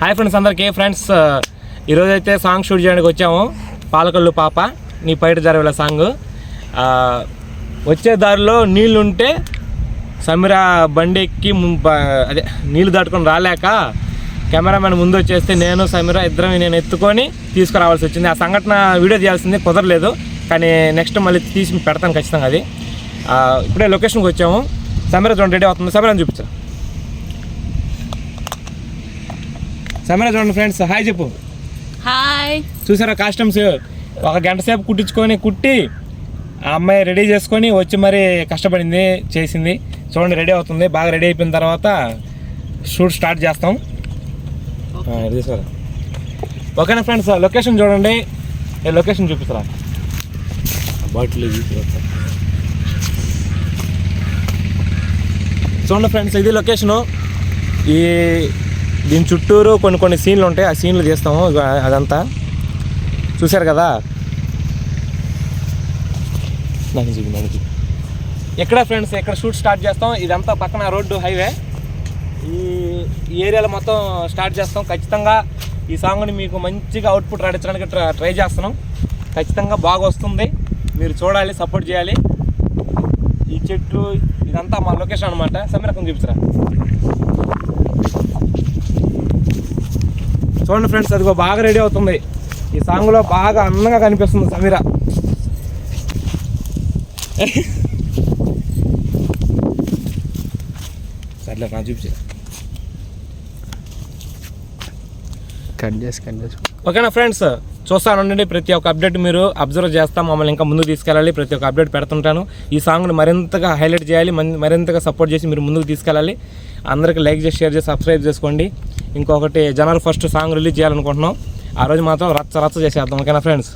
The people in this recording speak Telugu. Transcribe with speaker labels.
Speaker 1: హాయ్ ఫ్రెండ్స్ అందరికీ. ఫ్రెండ్స్ ఈరోజు అయితే సాంగ్ షూట్ చేయడానికి వచ్చాము. పాలకల్లు పాప నీ పైట జరగల సాంగ్. వచ్చే దారిలో నీళ్ళు ఉంటే సమీర బండి ఎక్కి అదే నీళ్ళు దాటుకొని రాలేక కెమెరామెన్ ముందు వచ్చేస్తే నేను సమీర ఇద్దరం నేను ఎత్తుకొని తీసుకురావాల్సి వచ్చింది. ఆ సంఘటన వీడియో చేయాల్సింది కుదరలేదు కానీ నెక్స్ట్ మళ్ళీ తీసి పెడతాను ఖచ్చితంగా అది. ఇప్పుడే లొకేషన్కి వచ్చాము. సమీర చూడండి రెడీ అవుతుంది? సమీర చూపించాను సమీర చూడండి ఫ్రెండ్స్ హాయ్ చెప్పు.
Speaker 2: హాయ్.
Speaker 1: చూసారా కాస్ట్యూమ్స్ ఒక గంట సేపు కుట్టించుకొని కుట్టి ఆ అమ్మాయి రెడీ చేసుకొని వచ్చి మరి కష్టపడింది చేసింది. చూడండి రెడీ అవుతుంది. బాగా రెడీ అయిపోయిన తర్వాత షూట్ స్టార్ట్ చేస్తాం. ఇది తీసుకోరా ఓకేనా ఫ్రెండ్స్ లొకేషన్ చూడండి. ఏ లొకేషన్ చూపిస్తారా? బాటిల్ చూడండి ఫ్రెండ్స్ ఇది లొకేషను ఈ దీని చుట్టూరు కొన్ని కొన్ని సీన్లు ఉంటాయి. ఆ సీన్లు తీస్తాము. అదంతా. చూశారు కదా? నన్ను చూపి నన్ను ఎక్కడ ఫ్రెండ్స్? ఎక్కడ షూట్ స్టార్ట్ చేస్తాం? ఇదంతా పక్కన రోడ్డు హైవే. ఈ ఏరియాలో మొత్తం స్టార్ట్ చేస్తాం. ఖచ్చితంగా ఈ సాంగ్ని మీకు మంచిగా అవుట్పుట్ రాడించడానికి ట్రై ట్రై చేస్తున్నాం. ఖచ్చితంగా బాగా వస్తుంది. మీరు చూడాలి సపోర్ట్ చేయాలి. ఈ చెట్టు ఇదంతా మా లొకేషన్ అనమాట సమీరకం చూపించరా? చూడండి ఫ్రెండ్స్ అదిగో బాగా రెడీ అవుతుంది. ఈ సాంగ్లో బాగా అందంగా కనిపిస్తుంది సమీర. సర్లే నా చూపించే
Speaker 3: కట్ చేసి కట్ చేసి.
Speaker 1: ఓకేనా ఫ్రెండ్స్? చూస్తానండి ప్రతి ఒక్క అప్డేట్ మీరు అబ్జర్వ్ చేస్తాం. మమ్మల్ని ఇంకా ముందుకు తీసుకెళ్ళాలి. ప్రతి ఒక్క అప్డేట్ పెడుతుంటాను. ఈ సాంగ్ని మరింతగా హైలైట్ చేయాలి. మరింతగా సపోర్ట్ చేసి మీరు ముందుకు తీసుకెళ్ళాలి. అందరికీ లైక్ చేసి షేర్ చేసి సబ్స్క్రైబ్ చేసుకోండి. ఇంకొకటి జనవరి ఫస్ట్ సాంగ్ రిలీజ్ చేయాలనుకుంటున్నాం. ఆ రోజు మాత్రం రచ్చ రచ్చ చేసేద్దాం ఓకేనా ఫ్రెండ్స్